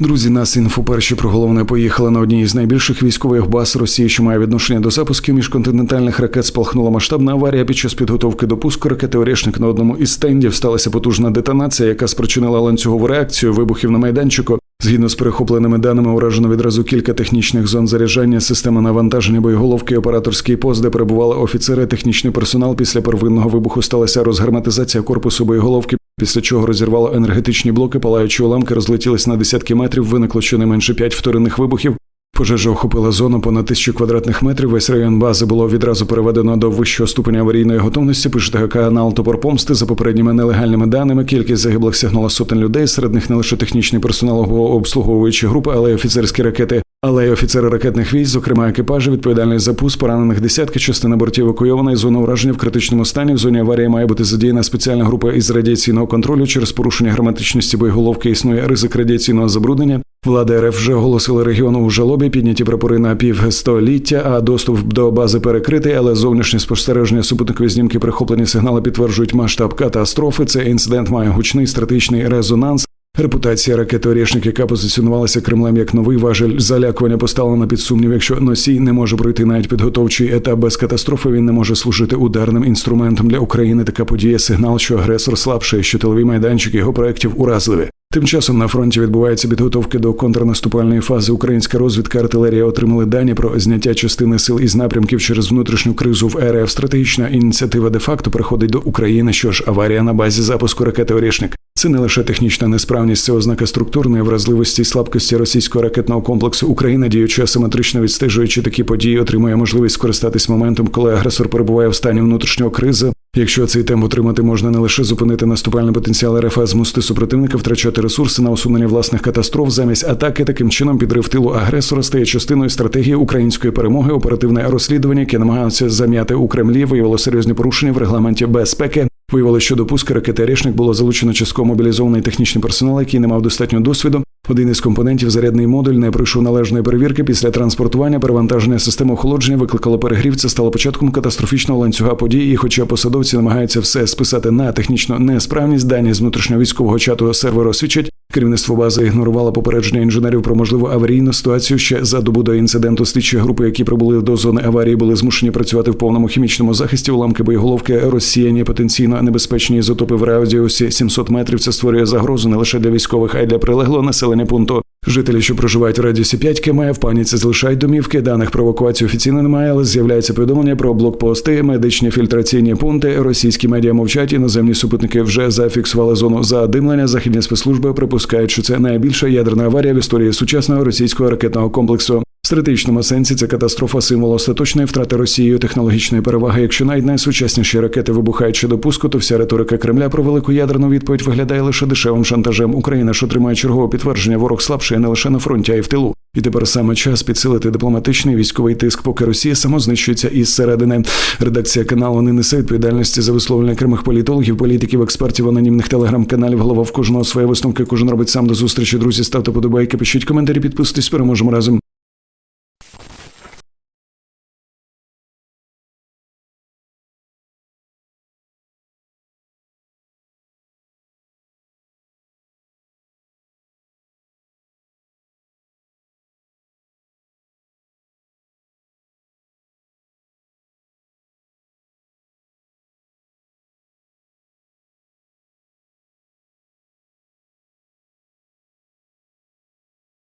Друзі, нас інфо перші про головне поїхали на одній із найбільших військових баз Росії, що має відношення до запусків міжконтинентальних ракет. Спалахнула масштабна аварія. Під час підготовки до пуску ракети Орішник на одному із стендів сталася потужна детонація, яка спричинила ланцюгову реакцію вибухів на майданчику. Згідно з перехопленими даними, уражено відразу кілька технічних зон заряджання, система навантаження боєголовки, операторський пост, де перебували офіцери, технічний персонал. Після первинного вибуху сталася розгарматизація корпусу боєголовки. Після чого розірвало енергетичні блоки, палаючі уламки розлетілись на десятки метрів. Виникло щонайменше п'ять вторинних вибухів. Пожежа охопила зону понад тисячу квадратних метрів. Весь район бази було відразу переведено до вищого ступеня аварійної готовності. Пише ТГ канал Топор. За попередніми нелегальними даними. Кількість загиблих сягнула сотень людей. Серед них не лише технічний персонал обслуговуючі групи, але й офіцерські ракети. Але й офіцери ракетних військ, зокрема екіпажі, відповідальний за пуск поранених десятки, частина бортів евакуйована із зони ураження в критичному стані. В зоні аварії має бути задіяна спеціальна група із радіаційного контролю. Через порушення герметичності боєголовки існує ризик радіаційного забруднення. Влада РФ вже оголосила регіону у жалобі, підняті прапори на півстоліття, а доступ до бази перекритий. Але зовнішнє спостереження супутникові знімки прихоплені сигнали підтверджують масштаб катастрофи. Цей інцидент має гучний стратегічний резонанс. Репутація ракети «Орєшник», яка позиціонувалася Кремлем як новий важель залякування, поставлена під сумнів. Якщо носій не може пройти навіть підготовчий етап без катастрофи, він не може служити ударним інструментом для України. Така подія сигнал, що агресор слабший, що тилові майданчики його проєктів уразливі. Тим часом на фронті відбуваються підготовки до контрнаступальної фази. Українська розвідка артилерія отримали дані про зняття частини сил із напрямків через внутрішню кризу в РФ. Стратегічна ініціатива де факто приходить до України. Що ж, аварія на базі запуску ракети «Орєшник». Це не лише технічна несправність, це ознака структурної вразливості і слабкості російського ракетного комплексу. Україна, діючи асиметрично відстежуючи такі події, отримує можливість скористатись моментом, коли агресор перебуває в стані внутрішнього кризи. Якщо цей темп отримати можна не лише зупинити наступальний потенціал РФ, а змусити супротивника втрачати ресурси на усунення власних катастроф замість атаки, таким чином підрив тилу агресора стає частиною стратегії української перемоги. Оперативне розслідування, яке намагаються зам'яти у Кремлі, виявило серйозні порушення в регламенті безпеки. Виявилося, що до пуска ракети «Решник» було залучено частково мобілізований технічний персонал, який не мав достатньо досвіду. Один із компонентів зарядний модуль не пройшов належної перевірки. Після транспортування перевантаження системи охолодження викликало перегрів. Це стало початком катастрофічного ланцюга подій. І, хоча посадовці намагаються все списати на технічну несправність, дані з внутрішнього чату серверу свідчать. Керівництво бази ігнорувало попередження інженерів про можливу аварійну ситуацію. Ще за добу до інциденту слідчі групи, які прибули до зони аварії, були змушені працювати в повному хімічному захисті. Уламки боєголовки розсіяні потенційно небезпечні ізотопи в радіусі 700 метрів. Це створює загрозу не лише для військових, а й для прилеглого населення пункту. Жителі, що проживають в радіусі 5 км, в паніці залишають домівки. Даних про евакуацію офіційно немає, але з'являється повідомлення про блокпости, медичні фільтраційні пункти. Російські медіа мовчать. Іноземні супутники вже зафіксували зону задимлення. Західні спецслужби припускають, що це найбільша ядерна аварія в історії сучасного російського ракетного комплексу. В стратегічному сенсі це катастрофа символ остаточної втрати Росією технологічної переваги. Якщо навіть найсучасніші ракети вибухають ще до пуску, то вся риторика Кремля про велику ядерну відповідь виглядає лише дешевим шантажем. Україна ж отримає чергове підтвердження, ворог слабший не лише на фронті, а й в тилу. І тепер саме час підсилити дипломатичний військовий тиск, поки Росія самознищується із середини. Редакція каналу не несе відповідальності за висловлення окремих політологів, політиків, експертів, анонімних телеграм-каналів. Голова в кожного своє висновки. Кожен робить сам до зустрічі. Друзі, ставте подобайки, пишіть коментарі, підписуйтесь. Переможемо разом.